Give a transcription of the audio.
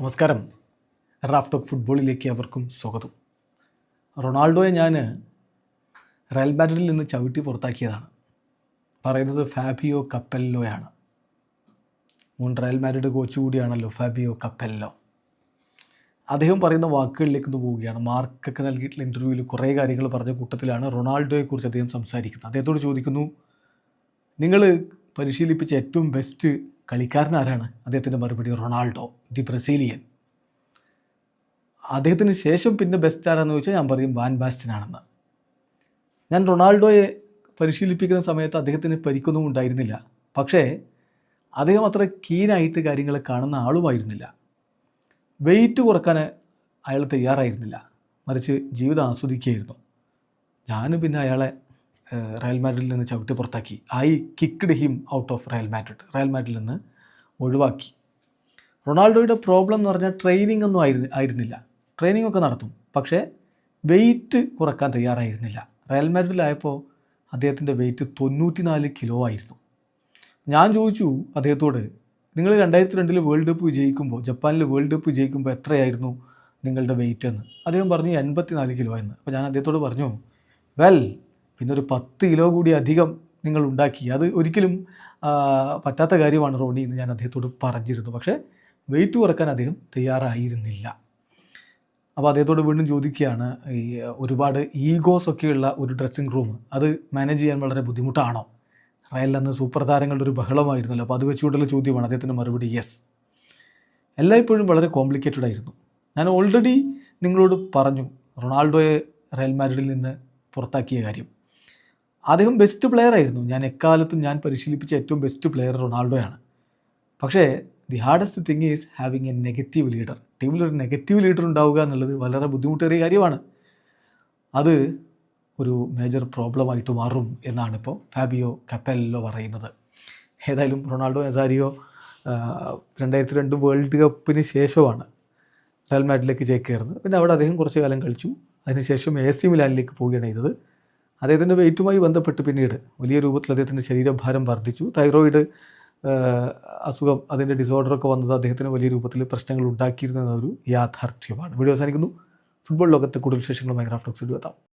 നമസ്കാരം. Raf talk ഫുട്ബോളിലേക്ക് അവർക്കും സ്വാഗതം. റൊണാൾഡോയെ ഞാൻ റയൽ മാഡ്രിഡിൽ നിന്ന് ചവിട്ടി പുറത്താക്കിയതാണ്. പറയുന്നത് ഫാബിയോ കപ്പല്ലോയാണ്. മുൻ റയൽ മാഡ്രിഡ് കോച്ച് കൂടിയാണല്ലോ ഫാബിയോ കപ്പല്ലോ. അദ്ദേഹം പറയുന്ന വാക്കുകളിലേക്ക് ഒന്ന് പോവുകയാണ്. മാർക്കൊക്കെ നൽകിയിട്ടുള്ള ഇന്റർവ്യൂവിൽ കുറേ കാര്യങ്ങൾ പറഞ്ഞ കൂട്ടത്തിലാണ് റൊണാൾഡോയെക്കുറിച്ച് അദ്ദേഹം സംസാരിക്കുന്നത്. അദ്ദേഹത്തോട് ചോദിക്കുന്നു നിങ്ങൾ പരിശീലിപ്പിച്ച ഏറ്റവും ബെസ്റ്റ് കളിക്കാരൻ ആരാണ് അദ്ദേഹത്തിന്റെ മറുപടി റൊണാൾഡോ ദി ബ്രസീലിയൻ. അദ്ദേഹത്തിന് ശേഷം പിന്നെ ബെസ്റ്റ് ആരാന്ന് ചോദിച്ചാൽ ഞാൻ പറയും വാൻ ബാസ്റ്റനാണെന്ന്. ഞാൻ റൊണാൾഡോയെ പരിശീലിപ്പിക്കുന്ന സമയത്ത് അദ്ദേഹത്തിന് പരിക്കൊന്നും ഉണ്ടായിരുന്നില്ല. പക്ഷേ അദ്ദേഹം അത്ര കീനായിട്ട് കാര്യങ്ങൾ കാണുന്ന ആളുമായിരുന്നില്ല. വെയിറ്റ് കുറയ്ക്കാൻ അയാൾ തയ്യാറായിരുന്നില്ല. മറിച്ച് ജീവിതം ആസ്വദിക്കുകയായിരുന്നു. ഞാൻ പിന്നെ അയാളെ റയൽ മാഡ്രിഡിൽ നിന്ന് ചവിട്ടി പുറത്താക്കി. I kicked him out of Real Madrid. Real മാഡ്രിഡിൽ നിന്ന് ഒഴിവാക്കി. റൊണാൾഡോയുടെ പ്രോബ്ലം എന്ന് പറഞ്ഞാൽ ട്രെയിനിങ് ഒന്നും ആയിരുന്നു ആയിരുന്നില്ല. ട്രെയിനിങ് ഒക്കെ നടത്തും. പക്ഷേ വെയിറ്റ് കുറയ്ക്കാൻ തയ്യാറായിരുന്നില്ല. റയൽ മാഡ്രിഡിലായപ്പോൾ അദ്ദേഹത്തിന്റെ വെയിറ്റ് തൊണ്ണൂറ്റി നാല് കിലോ ആയിരുന്നു. ഞാൻ ചോദിച്ചു അദ്ദേഹത്തോട് നിങ്ങൾ രണ്ടായിരത്തി രണ്ടിൽ വേൾഡ് കപ്പ് വിജയിക്കുമ്പോൾ ജപ്പാനിൽ വേൾഡ് കപ്പ് വിജയിക്കുമ്പോൾ എത്രയായിരുന്നു നിങ്ങളുടെ വെയിറ്റ് എന്ന്? അദ്ദേഹം പറഞ്ഞു എൺപത്തി നാല് കിലോ എന്ന്. അപ്പോൾ ഞാൻ അദ്ദേഹത്തോട് പറഞ്ഞു വെൽ പിന്നെ ഒരു പത്ത് കിലോ കൂടി അധികം നിങ്ങൾ ഉണ്ടാക്കി. അത് ഒരിക്കലും പറ്റാത്ത കാര്യമാണ് റോണി എന്ന് ഞാൻ അദ്ദേഹത്തോട് പറഞ്ഞിരുന്നു പക്ഷേ വെയിറ്റ് കുറയ്ക്കാൻ അദ്ദേഹം തയ്യാറായിരുന്നില്ല. അപ്പോൾ അദ്ദേഹത്തോട് വീണ്ടും ചോദിക്കുകയാണ് ഈ ഒരുപാട് ഈഗോസ് ഒക്കെയുള്ള ഒരു ഡ്രസ്സിങ് റൂം അത് മാനേജ് ചെയ്യാൻ വളരെ ബുദ്ധിമുട്ടാണോ? റയൽ അന്ന് സൂപ്പർ താരങ്ങളുടെ ഒരു ബഹളമായിരുന്നല്ലോ. അപ്പോൾ അത് വെച്ചുകൊണ്ടുള്ള ചോദ്യമാണ് അദ്ദേഹത്തിന്റെ മറുപടി യെസ് എല്ലായ്പ്പോഴും വളരെ കോംപ്ലിക്കേറ്റഡ് ആയിരുന്നു. ഞാൻ ഓൾറെഡി നിങ്ങളോട് പറഞ്ഞു റൊണാൾഡോയെ റയൽ മാഡ്രിഡിൽ നിന്ന് പുറത്താക്കിയ കാര്യം. അദ്ദേഹം ബെസ്റ്റ് പ്ലെയർ ആയിരുന്നു. ഞാൻ എക്കാലത്തും ഞാൻ പരിശീലിപ്പിച്ച ഏറ്റവും ബെസ്റ്റ് പ്ലെയർ റൊണാൾഡോയാണ്. പക്ഷേ the hardest thing is having a negative leader ടീമിൽ ഒരു നെഗറ്റീവ് ലീഡർ ഉണ്ടാവുക എന്നുള്ളത് വളരെ ബുദ്ധിമുട്ടേറിയ കാര്യമാണ്. അത് ഒരു മേജർ പ്രോബ്ലമായിട്ട് മാറും എന്നാണ് ഇപ്പോൾ ഫാബിയോ കപ്പലിലോ പറയുന്നത്. ഏതായാലും റൊണാൾഡോ നസാരിയോ രണ്ടായിരത്തി രണ്ട് വേൾഡ് കപ്പിന് ശേഷമാണ് റയൽ മാഡിലേക്ക് ചേക്കേറുന്നത്. പിന്നെ അവിടെ അദ്ദേഹം കുറച്ച് കാലം കളിച്ചു. അതിനുശേഷം എ സി മിലാനിലേക്ക് പോവുകയാണ് ചെയ്തത്. അദ്ദേഹത്തിന്റെ വെയിറ്റുമായി ബന്ധപ്പെട്ട് പിന്നീട് വലിയ രൂപത്തിൽ അദ്ദേഹത്തിന്റെ ശരീരഭാരം വർദ്ധിച്ചു. തൈറോയിഡ് അസുഖം അതിന്റെ ഡിസോർഡറൊക്കെ വന്നത് അദ്ദേഹത്തിന് വലിയ രൂപത്തിൽ പ്രശ്നങ്ങൾ ഉണ്ടാക്കിയിരുന്ന ഒരു യാഥാർത്ഥ്യമാണ്. വീഡിയോ അവസാനിക്കുന്നു. ഫുട്ബോൾ ലോകത്തെ കൂടുതൽ വിശേഷങ്ങളുമായി ഗ്രാഫ്റ്റോക്സ് എത്താം.